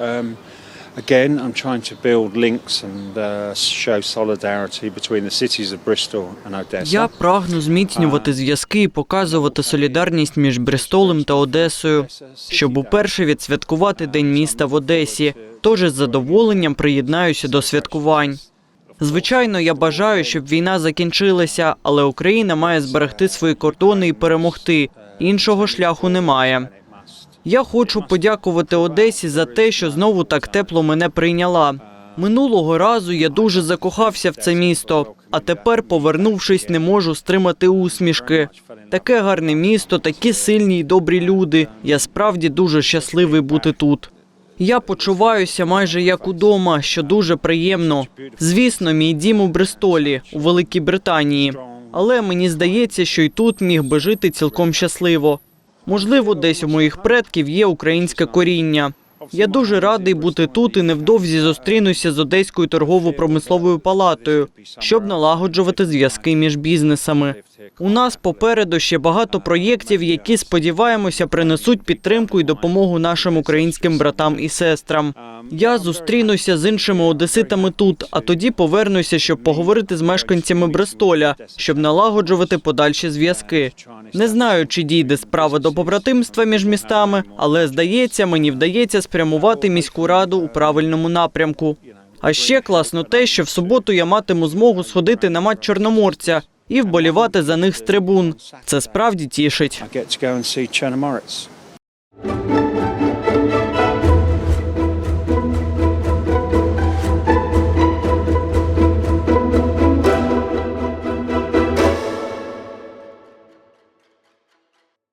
Um, again, I'm trying to build links and uh, show solidarity between the cities of Bristol and Odessa. Я прагну зміцнювати зв'язки і показувати солідарність між Брістолем та Одесою, щоб уперше відсвяткувати День міста в Одесі. Тож із задоволенням приєднаюся до святкувань. Звичайно, я бажаю, щоб війна закінчилася, але Україна має зберегти свої кордони і перемогти. Іншого шляху немає. Я хочу подякувати Одесі за те, що знову так тепло мене прийняла. Минулого разу я дуже закохався в це місто, а тепер, повернувшись, не можу стримати усмішки. Таке гарне місто, такі сильні й добрі люди. Я справді дуже щасливий бути тут. Я почуваюся майже як удома, що дуже приємно. Звісно, мій дім у Бристолі, у Великій Британії. Але мені здається, що й тут міг би жити цілком щасливо. Можливо, десь у моїх предків є українське коріння. Я дуже радий бути тут і невдовзі зустрінуся з Одеською торгово-промисловою палатою, щоб налагоджувати зв'язки між бізнесами. У нас попереду ще багато проєктів, які сподіваємося принесуть підтримку і допомогу нашим українським братам і сестрам. Я зустрінуся з іншими одеситами тут, а тоді повернуся, щоб поговорити з мешканцями Брестоля, щоб налагоджувати подальші зв'язки. Не знаю, чи дійде справа до побратимства між містами, але здається, мені вдається спрямувати міську раду у правильному напрямку. А ще класно те, що в суботу я матиму змогу сходити на матч чорноморця і вболівати за них з трибун. Це справді тішить.